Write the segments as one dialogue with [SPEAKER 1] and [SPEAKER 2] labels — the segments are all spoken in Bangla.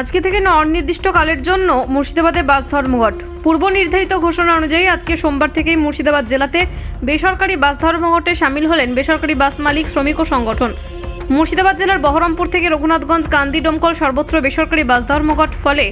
[SPEAKER 1] আজকে থেকে না অনির্দিষ্টকালের জন্য মুর্শিদাবাদের বাস ধর্মঘট। পূর্ব নির্ধারিত ঘোষণা অনুযায়ী আজকে সোমবার থেকেই মুর্শিদাবাদ জেলাতে বেসরকারি বাস ধর্মঘটে সামিল হলেন বেসরকারি বাস মালিক, শ্রমিক ও সংগঠন। মুর্শিদাবাদ জেলার বহরমপুর থেকে রঘুনাথগঞ্জ কান্দি ডমকল সর্বত্র বেসরকারি বাস ধর্মঘট ফলে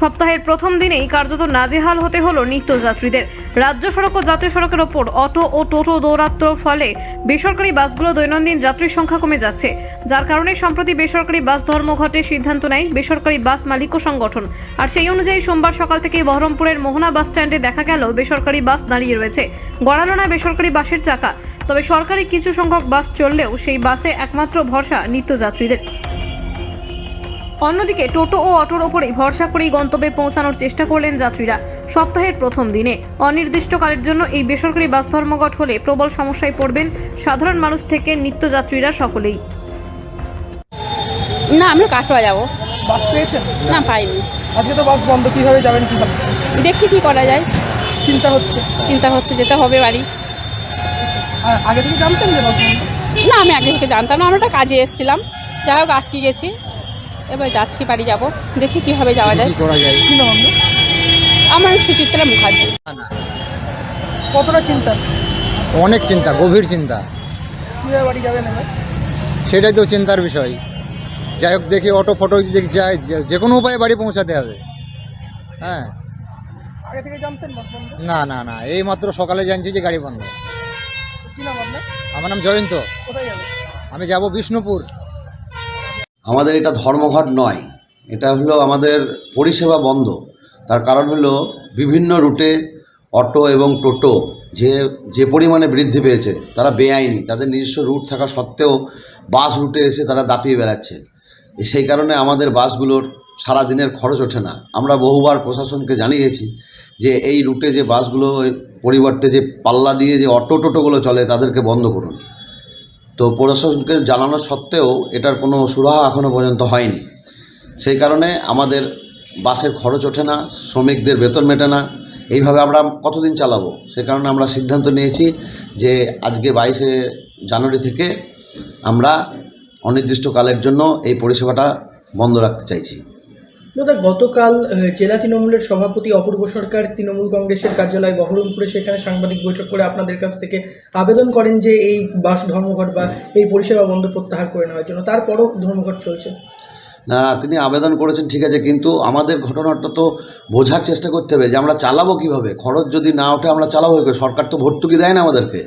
[SPEAKER 1] সপ্তাহের প্রথম দিনেই কার্যত নাজেহাল হতে হলো নিত্যযাত্রীদের। রাজ্য সড়ক ও জাতীয় সড়কের ওপর অটো ও টোটো দৌরাত্ম্যর ফলে বেসরকারি বাসগুলো দৈনন্দিন যাত্রীর সংখ্যা কমে যাচ্ছে। যার কারণে সম্প্রতি বেসরকারি বাস ধর্মঘটের সিদ্ধান্ত নেয় বেসরকারি বাস মালিক ও সংগঠন। আর সেই অনুযায়ী সোমবার সকাল থেকে বহরমপুরের মোহনা বাস স্ট্যান্ডে দেখা গেল বেসরকারি বাস দাঁড়িয়ে রয়েছে। গড়ালো না বেসরকারি বাসের চাকা। তবে সরকারি কিছু সংখ্যক বাস চললেও সেই বাসে একমাত্র ভরসা নিত্যযাত্রীদের। অন্যদিকে টোটো ও অটোর ওপরেই ভরসা করেই গন্তব্যে পৌঁছানোর চেষ্টা করলেন যাত্রীরা। সপ্তাহের প্রথম দিনে। অনির্দিষ্টকালের জন্য এই বেসরকারি বাস ধর্মঘট হলে প্রবল সমস্যায় পড়বেন সাধারণ মানুষ থেকে নিত্যযাত্রীরা সকলেই।
[SPEAKER 2] না আমরা কাটোয়া যাব।
[SPEAKER 3] বাস পেয়েছেন?
[SPEAKER 2] না পাইনি।
[SPEAKER 3] আজকে তো বাস বন্ধ কীভাবে যাবেন কী ভাবছেন?
[SPEAKER 2] দেখি কি করা যায়।
[SPEAKER 3] চিন্তা হচ্ছে?
[SPEAKER 2] চিন্তা হচ্ছে যেতে হবে বাড়ি।
[SPEAKER 3] আর আগে থেকে জানতেন যে বাস বন্ধ?
[SPEAKER 2] না আমি আগে থেকে জানতাম না আমরা একটা কাজে এসেছিলাম। যাই হোক আটকে গেছি। এবার যাচ্ছি বাড়ি যাব। দেখি কীভাবে যাওয়া যায়।
[SPEAKER 3] কী নাম আপনার?
[SPEAKER 2] আমার সুচিত্রা মুখার্জি।
[SPEAKER 3] কতটা চিন্তা?
[SPEAKER 4] অনেক চিন্তা গভীর চিন্তা।
[SPEAKER 3] কীভাবে বাড়ি যাবেন
[SPEAKER 4] সেটাই তো চিন্তার বিষয়। যাই হোক দেখি অটো ফটো যদি যায় যে- কোনো উপায়ে বাড়ি পৌঁছাতে হবে। হ্যাঁ।
[SPEAKER 3] আগে থেকে জানতেন বাস বন্ধ?
[SPEAKER 4] না না না এই মাত্র সকালে জানছি যে গাড়ি বন্ধ।
[SPEAKER 3] কী নাম আপনার?
[SPEAKER 4] আমার নাম জয়ন্ত। আমি যাব বিষ্ণুপুর।
[SPEAKER 5] আমাদের এটা ধর্মঘট নয়। এটা হলো আমাদের পরিষেবা বন্ধ। তার কারণ হলো বিভিন্ন রুটে অটো এবং টোটো যে যে পরিমাণে বৃদ্ধি পেয়েছে, তারা বেআইনি। তাদের নিজস্ব রুট থাকা সত্ত্বেও বাস রুটে এসে তারা দাপিয়ে বেড়াচ্ছে। সেই কারণে আমাদের বাসগুলোর সারা দিনের খরচ ওঠে না। আমরা বহুবার প্রশাসনকে জানিয়েছি যে এই রুটে যে বাসগুলো পরিবর্তে যে পাল্লা দিয়ে যে অটো টোটোগুলো চলে, তাদেরকে বন্ধ করুন। তো প্রশাসনকে জানানো সত্ত্বেও এটার কোনো সুরাহা এখনও পর্যন্ত হয়নি। সেই কারণে আমাদের বাসের খরচ ওঠে না, শ্রমিকদের বেতন মেটে না। এইভাবে আমরা কতদিন চালাবো? সে কারণে আমরা সিদ্ধান্ত নিয়েছি যে আজকে বাইশে জানুয়ারি থেকে আমরা অনির্দিষ্টকালের জন্য এই পরিষেবাটা বন্ধ রাখতে চাইছি।
[SPEAKER 6] দাদা, গতকাল জেলা তৃণমূলের সভাপতি অপূর্ব সরকার তৃণমূল কংগ্রেসের কার্যালয় বহরমপুরে সেখানে সাংবাদিক বৈঠক করে আপনাদের কাছ থেকে আবেদন করেন যে এই বাস, ধর্মঘট বা এই পরিষেবা বন্ধ প্রত্যাহার করে নেওয়ার জন্য। তারপরও ধর্মঘট চলছে।
[SPEAKER 5] না, তিনি আবেদন করেছেন, ঠিক আছে, কিন্তু আমাদের ঘটনাটা তো বোঝার চেষ্টা করতে হবে যে আমরা চালাবো কীভাবে। খরচ যদি না ওঠে, আমরা চালাবো কী সরকার তো ভর্তুকি দেয় না আমাদেরকে।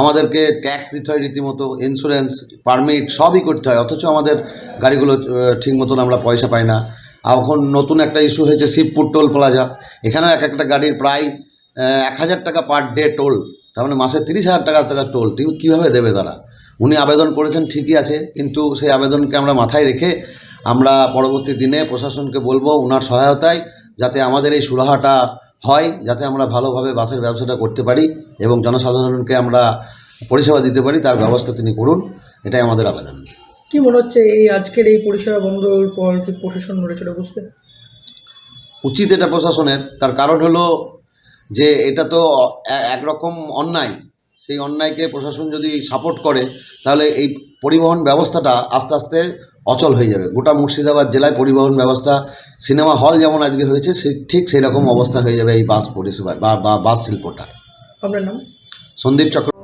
[SPEAKER 5] আমাদেরকে ট্যাক্স দিতে হয় রীতিমতো ইন্স্যুরেন্স পারমিট সবই করতে হয়, অথচ আমাদের গাড়িগুলো ঠিক মতন আমরা পয়সা পাই না। এখন নতুন একটা ইস্যু হয়েছে শিবপুর টোল প্লাজা। এখানেও এক একটা গাড়ির প্রায় এক হাজার টাকা পার ডে টোল তার মানে মাসে তিরিশ হাজার টাকা টাকা টোল ঠিক কীভাবে দেবে তারা? উনি আবেদন করেছেন ঠিকই আছে, কিন্তু সেই আবেদনকে আমরা মাথায় রেখে আমরা পরবর্তী দিনে প্রশাসনকে বলব ওনার সহায়তায় যাতে আমাদের এই সুরাহাটা হয়, যাতে আমরা ভালোভাবে বাসের ব্যবসাটা করতে পারি এবং জনসাধারণকে আমরা পরিষেবা দিতে পারি, তার ব্যবস্থা তিনি করুন। এটাই আমাদের আবেদন।
[SPEAKER 6] কি মনে হচ্ছে এই আজকের এই পরিষেবা বন্ধর পর কি প্রশাসন নড়েচড়ে বুঝবে
[SPEAKER 5] উচিত এটা প্রশাসনের। তার কারণ হলো যে এটা তো একরকম অন্যায়। সেই অন্যায়কে প্রশাসন যদি সাপোর্ট করে তাহলে এই পরিবহন ব্যবস্থাটা আস্তে আস্তে অচল হয়ে যাবে। গোটা মুর্শিদাবাদ জেলায় পরিবহন ব্যবস্থা সিনেমা হল যেমন আজকে হয়েছে সে ঠিক সেই রকম অবস্থা হয়ে যাবে এই বাস পরিষেবা বা বা বাস শিল্পটা।
[SPEAKER 6] আপনার নাম?
[SPEAKER 5] সন্দীপ চক্র